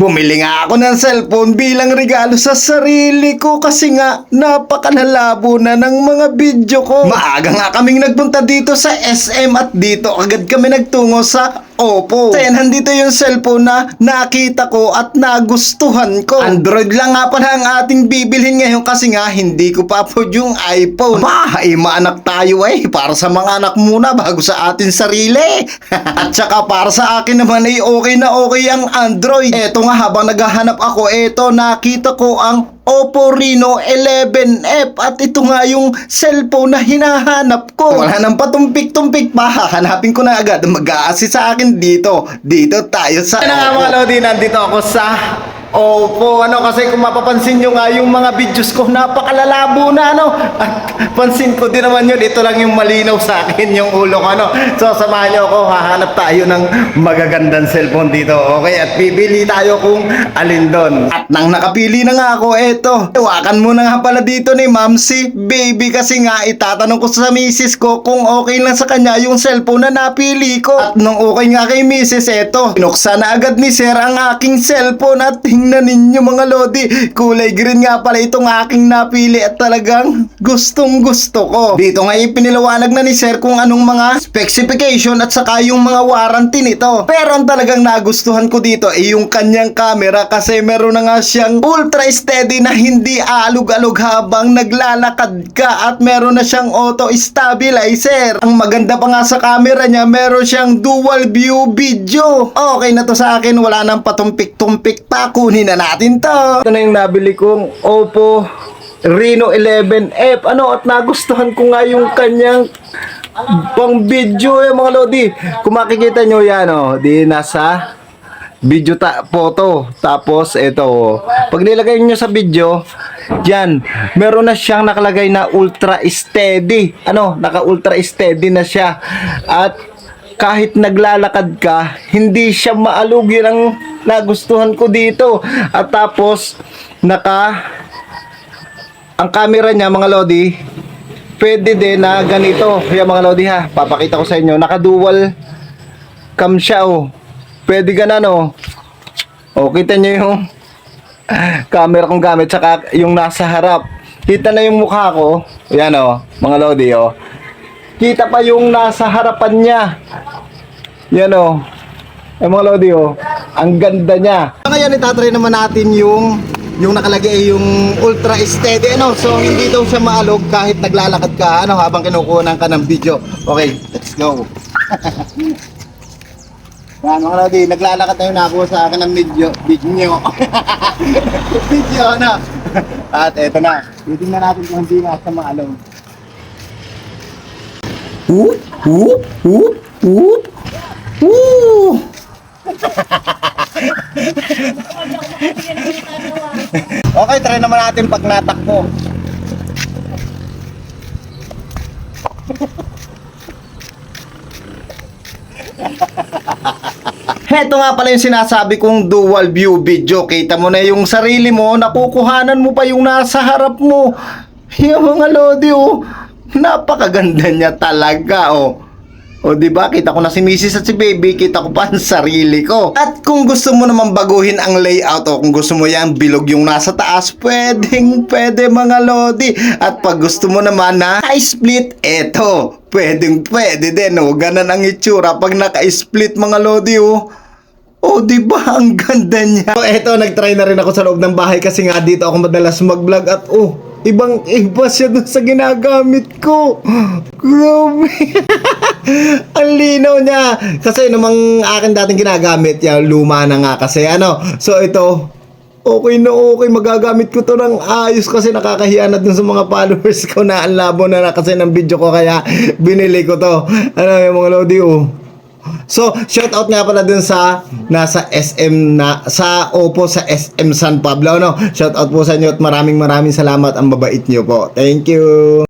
Bumili nga ako ng cellphone bilang regalo sa sarili ko kasi nga napakalalabo na ng mga video ko. Maaga nga kaming nagpunta dito sa SM at dito agad kami nagtungo sa Oppo. Kasi nandito yung cellphone na nakita ko at nagustuhan ko. Android lang nga pala ang ating bibilhin ngayon kasi nga hindi ko pa po yung iPhone. Ba, ay maanak tayo eh. Para sa mga anak muna bago sa atin sarili. at saka para sa akin naman ay okay na okay ang Android. Eto nga habang naghahanap ako, eto nakita ko ang Oppo Reno 11F at ito nga yung cellphone na hinahanap ko. Wala nang patumpik-tumpik pa, hahanapin ko na agad. Mag-a-assist sa akin dito. Dito tayo sa... Ano nga mga Lodi, nandito ako sa Oppo. Ano kasi kung mapapansin nyo nga yung mga videos ko, napakalalabo na ano. At pansin ko din naman yun, ito lang yung malinaw sa akin yung ulo ko. Ano. So samahan nyo ako, hahanap tayo ng magagandang cellphone dito. Okay, at pipili tayo kung alin doon. At nang nakapili na nga ako, eto. Iwakan mo na nga pala dito ni ma'am baby kasi nga itatanong ko sa misis ko kung okay lang sa kanya yung cellphone na napili ko. At nung okay nga kay misis, eto. Pinuksan na agad ni sir ang aking cellphone at tingnan ninyo mga lodi. Kulay green nga pala itong aking napili at talagang gustong gusto ko. Dito nga ipiniliwanag na ni sir kung anong mga specification at saka yung mga warranty nito. Pero ang talagang nagustuhan ko dito ay yung kanyang camera kasi meron na nga siyang ultra steady na hindi aalog-alog habang naglalakad ka at meron na siyang auto stabilizer. Ang maganda pa nga sa camera niya, meron siyang dual view video. Okay na to sa akin, wala nang patumpik-tumpik pa. Kunin na natin to. Ito na yung nabili kong Oppo Reno 11F. Ano, at nagustuhan ko nga yung kanyang pang video eh mga lodi. Kung makikita nyo yan oh, di nasa video ta photo. Tapos ito oh. Pag nilagay nyo sa video, Diyan, meron na siyang nakalagay na ultra steady. Ano, naka ultra steady na siya. At kahit naglalakad ka, hindi siya maalog. Yun ang nagustuhan ko dito. At tapos, naka ang camera niya mga lodi pwede din na ganito. Yan mga lodi ha papakita ko sa inyo. Naka dual cam siya oh. Pwede ganan oh. Oh kita nyo yung camera kong gamit saka yung nasa harap. Kita na yung mukha ko. Yan oh mga lodi oh kita pa yung nasa harapan niya. Yan oh ay mga lodi oh ang ganda niya. Ngayon itatry naman natin yung yung nakalagay ay yung ultra steady. Ano so hindi daw siya maalog kahit naglalakad ka ano habang kinukunan ka ng video. Okay let's go. Yan mga lodi naglalakad tayo na ako sa akin ng video video. Video ano. At eto na titingnan natin kung hindi nga siya maalog Whoop, whoop, whoop, whoop. Woo! Okay, try naman natin pag natakbo. Heto nga pala yung sinasabi kong dual view video. Kita mo na yung sarili mo, nakukuhanan mo pa yung nasa harap mo. Yung mga lodi, oh. Napakaganda niya talaga, oh. O di ba kita ko na si Mrs. at si Baby, kita ko pa ang sarili ko. At kung gusto mo naman baguhin ang layout o kung gusto mo yan bilog yung nasa taas, pwedeng pwede mga lodi. At pag gusto mo naman na split, eto, pwedeng pwede din o. Ganan ang itsura pag naka-split mga lodi o. Oh, di ba? Ang ganda niya. So, eto, nag-try na rin ako sa loob ng bahay kasi nga dito ako madalas mag-vlog at oh, ibang iba siya dun sa ginagamit ko. Grabe. Ang linaw niya. Kasi namang akin dating ginagamit, ya luma na nga kasi ano. So ito, okay na okay. Magagamit ko to ng ayos kasi nakakahiya na dun sa mga followers ko na ang labo na, na kasi ng video ko kaya binili ko to. Ano yung mga lodi oh. So, shout out nga pala dun sa nasa SM na sa Oppo sa SM San Pablo no. Shout out po sa inyo at maraming maraming salamat ang babait niyo po. Thank you.